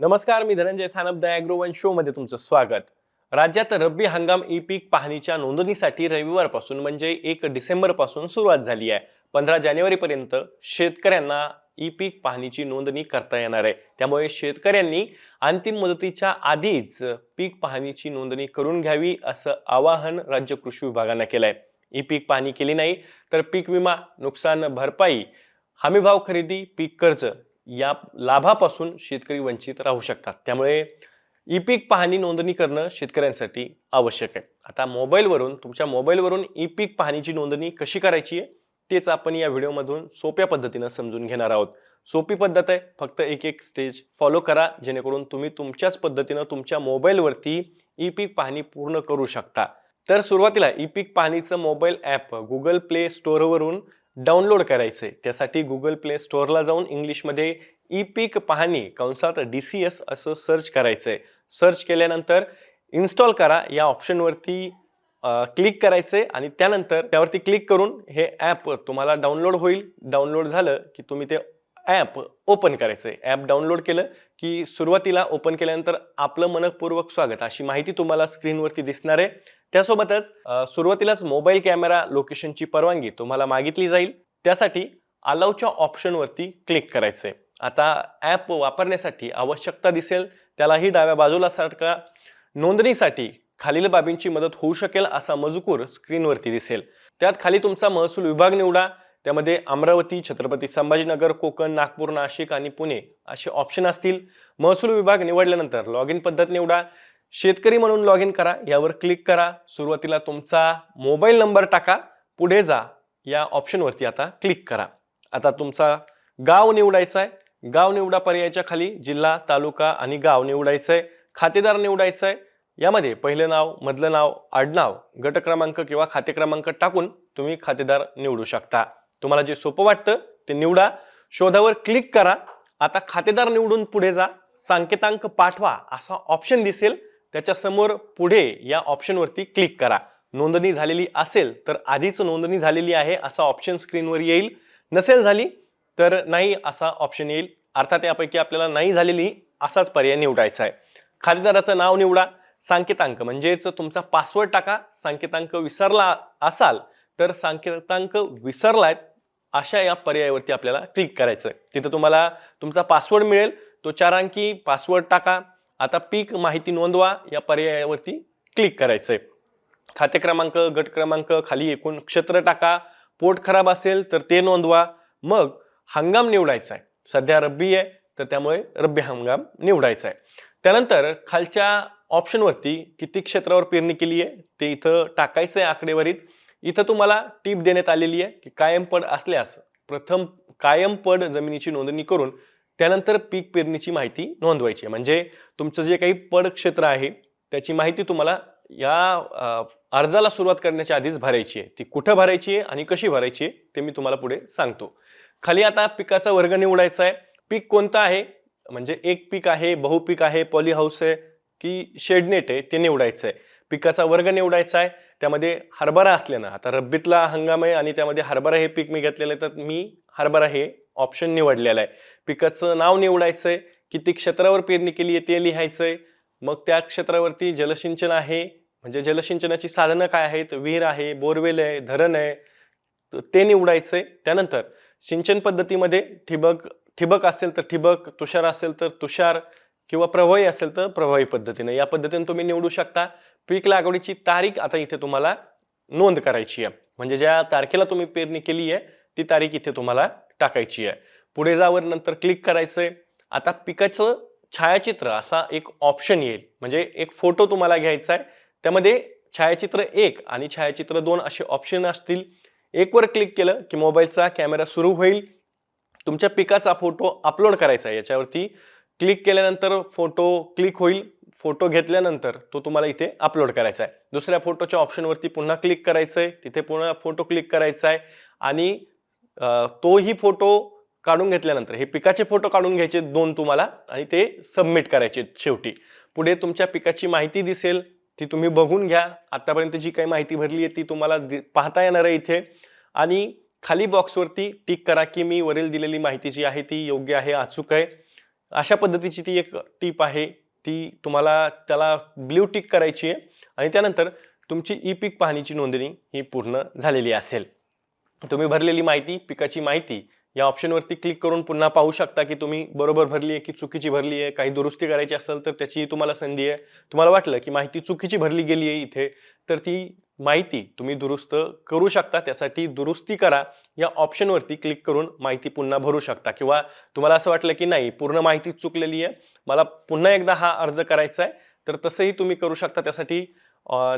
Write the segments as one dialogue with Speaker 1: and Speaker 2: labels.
Speaker 1: नमस्कार मी Dhananjay Sanap the show मध्ये तुमचं स्वागत. राज्यात रब्बी हंगाम ई पीक पाहणीच्या नोंदणीसाठी रविवारपासून म्हणजे एक डिसेंबरपासून सुरुवात झाली आहे. पंधरा जानेवारीपर्यंत शेतकऱ्यांना ई पीक पाहणीची नोंदणी करता येणार आहे. त्यामुळे शेतकऱ्यांनी अंतिम मुदतीच्या आधीच पीक पाहणीची नोंदणी करून घ्यावी असं आवाहन राज्य कृषी विभागानं आहे ई पीक पाहणी केली नाही तर पीक विमा नुकसान भरपाई हमीभाव खरेदी पीक कर्ज या लाभापासून शेतकरी वंचित राहू शकतात. त्यामुळे ई पीक पाहणी नोंदणी करणं शेतकऱ्यांसाठी आवश्यक आहे. आता मोबाईलवरून तुमच्या मोबाईलवरून ई पीक पाहणीची नोंदणी कशी करायची आहे तेच आपण या व्हिडिओमधून सोप्या पद्धतीनं समजून घेणार आहोत. सोपी पद्धत आहे फक्त एक एक स्टेज फॉलो करा जेणेकरून तुम्ही तुमच्याच पद्धतीनं तुमच्या मोबाईलवरती ई पीक पाहणी पूर्ण करू शकता. तर सुरुवातीला ई पीक पाहणीचं मोबाईल ॲप गुगल प्ले स्टोअरवरून डाउनलोड करायचे त्यासाठी गुगल प्ले स्टोअरला जाऊन इंग्लिशमध्ये ई पीक पाहणी कंसात डी सी एस असं सर्च करायचं आहे सर्च केल्यानंतर इन्स्टॉल करा. या ऑप्शनवरती क्लिक करायचे आणि त्यानंतर त्यावरती क्लिक करून हे ॲप तुम्हाला डाउनलोड होईल. डाउनलोड झालं की तुम्ही ते ॲप ओपन करायचं आहे ॲप डाउनलोड केलं की सुरुवातीला ओपन केल्यानंतर आपलं मनपूर्वक स्वागत अशी माहिती तुम्हाला स्क्रीनवरती दिसणार आहे. त्यासोबतच सुरुवातीलाच मोबाईल कॅमेरा लोकेशनची परवानगी तुम्हाला मागितली जाईल. त्यासाठी अलावच्या ऑप्शनवरती क्लिक करायचं आहे आता ॲप वापरण्यासाठी आवश्यकता दिसेल. त्यालाही डाव्या बाजूला सारखा नोंदणीसाठी खालील बाबींची मदत होऊ शकेल असा मजकूर स्क्रीनवरती दिसेल. त्यात खाली तुमचा महसूल विभाग निवडा. त्यामध्ये अमरावती छत्रपती संभाजीनगर कोकण नागपूर नाशिक आणि पुणे असे ऑप्शन असतील. महसूल विभाग निवडल्यानंतर लॉग इन पद्धत निवडा. शेतकरी म्हणून लॉग इन करा. यावर क्लिक करा. सुरुवातीला तुमचा मोबाईल नंबर टाका. पुढे जा. या ऑप्शनवरती आता क्लिक करा. आता तुमचा गाव निवडायचा आहे गाव निवडा पर्यायाच्या खाली जिल्हा तालुका आणि गाव निवडायचं आहे खातेदार निवडायचं आहे यामध्ये पहिलं नाव मधलं नाव आडनाव गट क्रमांक किंवा खाते क्रमांक टाकून तुम्ही खातेदार निवडू शकता. तुम्हाला जे सोपं वाटतं ते निवडा. शोधावर क्लिक करा. आता खातेदार निवडून पुढे जा. सांकेतांक पाठवा असा ऑप्शन दिसेल. त्याच्यासमोर पुढे या ऑप्शनवरती क्लिक करा. नोंदणी झालेली असेल तर आधीच नोंदणी झालेली आहे असा ऑप्शन स्क्रीनवर येईल. नसेल झाली तर नाही असा ऑप्शन येईल. अर्थात यापैकी आपल्याला नाही झालेली असाच पर्याय निवडायचा आहे. खातेदाराचं नाव निवडा. सांकेतांक म्हणजेच तुमचा पासवर्ड टाका. सांकेतांक विसरला असाल तर सांकेतांक विसरलाय अशा या पर्यायावरती आपल्याला क्लिक करायचं आहे तिथं तुम्हाला तुमचा पासवर्ड मिळेल तो चार अंकी पासवर्ड टाका. आता पीक माहिती नोंदवा या पर्यायावरती क्लिक करायचं आहे खाते क्रमांक गट क्रमांक खाली एकूण क्षेत्र टाका. पोट खराब असेल तर ते नोंदवा. मग हंगाम निवडायचा आहे सध्या रब्बी आहे तर त्यामुळे रब्बी हंगाम निवडायचा आहे त्यानंतर खालच्या ऑप्शनवरती किती क्षेत्रावर पेरणी केली आहे ते इथं टाकायचं आहे आकडेवारीत. इथं तुम्हाला टीप देण्यात आलेली आहे की कायम पड असल्यास प्रथम कायम पड जमिनीची नोंदणी करून त्यानंतर पीक पेरणीची माहिती नोंदवायची आहे. म्हणजे तुमचं जे काही पड क्षेत्र आहे त्याची माहिती तुम्हाला या अर्जाला सुरुवात करण्याच्या आधीच भरायची आहे. ती कुठं भरायची आहे आणि कशी भरायची आहे ते मी तुम्हाला पुढे सांगतो. खाली आता पिकाचा वर्ग निवडायचा आहे. पीक कोणतं आहे? म्हणजे एक पीक आहे बहुपीक आहे पॉली हाऊस आहे की शेडनेट आहे ते निवडायचं आहे. पिकाचा वर्ग निवडायचा आहे त्यामध्ये हरभरा असल्यानं आता रब्बीतला हंगाम आहे आणि त्यामध्ये हरभरा हे पीक मी घेतलेलं आहे तर मी हरभरा हे ऑप्शन निवडलेलं आहे. पिकाचं नाव निवडायचं आहे किती क्षेत्रावर पेरणी केली आहे ते लिहायचं आहे मग त्या क्षेत्रावरती जलसिंचन आहे म्हणजे जलसिंचनाची साधनं काय आहेत? विहीर आहे बोरवेल आहे धरण आहे तर ते निवडायचं आहे त्यानंतर सिंचन पद्धतीमध्ये ठिबक ठिबक असेल तर ठिबक तुषार असेल तर तुषार किंवा प्रवाही असेल तर प्रवाही पद्धतीने. या पद्धतीने तुम्ही निवडू शकता. पीक लागवडीची तारीख आता इथे तुम्हाला नोंद करायची आहे. म्हणजे ज्या तारखेला तुम्ही पेरणी केली आहे ती तारीख इथे तुम्हाला टाकायची आहे. पुढे जावर नंतर क्लिक करायचं आहे आता पिकाचं छायाचित्र असा एक ऑप्शन येईल. म्हणजे एक फोटो तुम्हाला घ्यायचा आहे. त्यामध्ये छायाचित्र एक आणि छायाचित्र दोन असे ऑप्शन असतील. एकवर क्लिक केलं की मोबाईलचा कॅमेरा सुरू होईल. तुमच्या पिकाचा फोटो अपलोड करायचा आहे. याच्यावरती क्लिक केल्यानंतर फोटो क्लिक होईल. फोटो घेतल्यानंतर तो तुम्हाला इथे अपलोड करायचा आहे. दुसऱ्या फोटोच्या ऑप्शनवरती पुन्हा क्लिक करायचं आहे तिथे पुन्हा फोटो क्लिक करायचा आहे आणि तोही फोटो काढून घेतल्यानंतर हे पिकाचे फोटो काढून घ्यायचे दोन तुम्हाला आणि ते सबमिट करायचे शेवटी. पुढे तुमच्या पिकाची माहिती दिसेल ती तुम्ही बघून घ्या. आत्तापर्यंत जी काही माहिती भरली आहे ती तुम्हाला दि- पाहता येणार आहे इथे. आणि खाली बॉक्सवरती टिक करा की मी वरील दिलेली माहिती जी आहे ती योग्य आहे अचूक आहे. अशा पद्धतीची ती एक टीप आहे ती तुम्हाला त्याला ब्ल्यू टिक करायची आहे आणि त्यानंतर तुमची ई पीक पाहणीची नोंदणी ही पूर्ण झालेली असेल. तुम्ही भरलेली माहिती पिकाची माहिती या ऑप्शनवरती क्लिक करून पुन्हा पाहू शकता की तुम्ही बरोबर भरली आहे की चुकीची भरली आहे काही दुरुस्ती करायची असेल तर त्याची तुम्हाला संधी आहे. तुम्हाला वाटलं की माहिती चुकीची भरली गेली आहे इथे तर ती माहिती तुम्ही दुरुस्त करू शकता त्यासाठी दुरुस्ती करा. या ऑप्शनवरती क्लिक करून माहिती पुन्हा भरू शकता. किंवा तुम्हाला असं वाटलं की नाही पूर्ण माहिती चुकलेली आहे मला पुन्हा एकदा हा अर्ज करायचा आहे तर तसंही तुम्ही करू शकता. त्यासाठी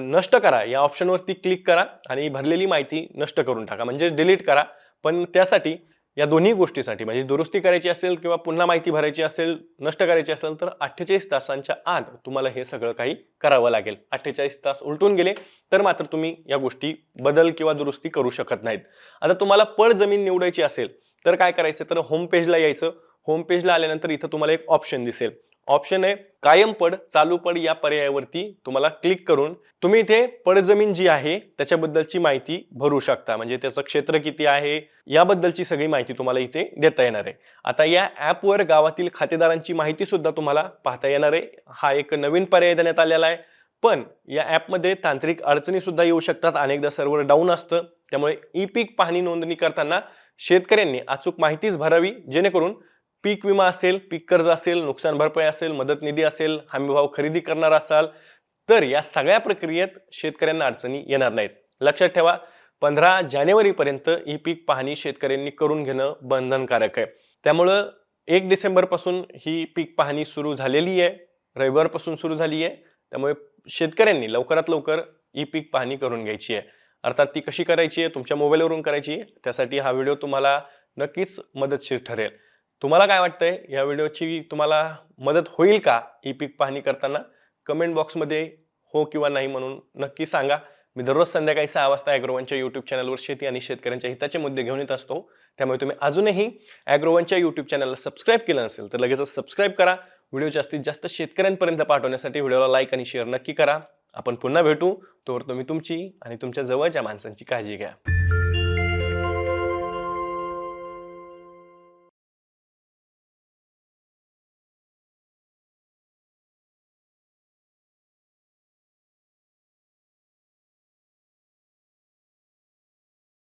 Speaker 1: नष्ट करा. या ऑप्शनवरती क्लिक करा आणि भरलेली माहिती नष्ट करून टाका. म्हणजे डिलीट करा. पण त्यासाठी या दोन्ही गोष्टीसाठी म्हणजे दुरुस्ती करायची असेल किंवा पुन्हा माहिती भरायची असेल नष्ट करायची असेल तर अठ्ठेचाळीस तासांच्या आत तुम्हाला हे सगळं काही करावं लागेल. अठ्ठेचाळीस तास उलटून गेले तर मात्र तुम्ही या गोष्टी बदल किंवा दुरुस्ती करू शकत नाहीत. आता तुम्हाला पळ जमीन निवडायची असेल तर काय करायचं? तर होम पेजला यायचं. होम पेजला आल्यानंतर इथं तुम्हाला एक ऑप्शन दिसेल. ऑप्शन आहे कायम पड चालू पड या पर्यायावरती तुम्हाला क्लिक करून तुम्ही इथे पडजमीन जी आहे त्याच्याबद्दलची माहिती भरू शकता. म्हणजे त्याचं क्षेत्र किती आहे याबद्दलची सगळी माहिती तुम्हाला इथे देता येणार आहे. आता या ॲपवर गावातील खातेदारांची माहिती सुद्धा तुम्हाला पाहता येणार आहे. हा एक नवीन पर्याय देण्यात आलेला आहे. पण या ॲपमध्ये तांत्रिक अडचणी सुद्धा येऊ शकतात. अनेकदा सर्व्हर डाऊन असतं. त्यामुळे ई पीक पाहणी नोंदणी करताना शेतकऱ्यांनी अचूक माहितीच भरावी जेणेकरून पीक विमा असेल पीक कर्ज असेल नुकसान भरपाई असेल मदत निधी असेल हमीभाव खरेदी करणार असाल तर या सगळ्या प्रक्रियेत शेतकऱ्यांना अडचणी येणार नाहीत. लक्षात ठेवा पंधरा जानेवारीपर्यंत ही पीक पाहणी शेतकऱ्यांनी करून घेणं बंधनकारक आहे. त्यामुळं एक डिसेंबरपासून ही पीक पाहणी सुरू झालेली आहे रविवारपासून सुरू झाली आहे. त्यामुळे शेतकऱ्यांनी लवकरात लवकर ही पीक पाहणी करून घ्यायची आहे. अर्थात ती कशी करायची आहे तुमच्या मोबाईलवरून करायची आहे त्यासाठी हा व्हिडिओ तुम्हाला नक्कीच मदतशीर ठरेल. तुम्हाला काय वाटतंय? या व्हिडिओची तुम्हाला मदत होईल का? ई पीक पाहणी करताना कमेंट बॉक्समध्ये हो किंवा नाही म्हणून नक्की सांगा. मी दररोज संध्याकाळी सहा वाजता ॲग्रोवनच्या यूट्यूब चॅनलवर शेती आणि शेतकऱ्यांच्या हिताचे मुद्दे घेऊन येत असतो. त्यामुळे तुम्ही अजूनही ॲग्रोवनच्या यूट्यूब चॅनलला सबस्क्राईब केलं नसेल तर लगेचच सबस्क्राईब करा. व्हिडिओ जास्तीत जास्त शेतकऱ्यांपर्यंत पाठवण्यासाठी व्हिडिओला लाईक आणि शेअर नक्की करा. आपण पुन्हा भेटू. तोवर तुम्ही तुमची आणि तुमच्या जवळच्या माणसांची काळजी घ्या.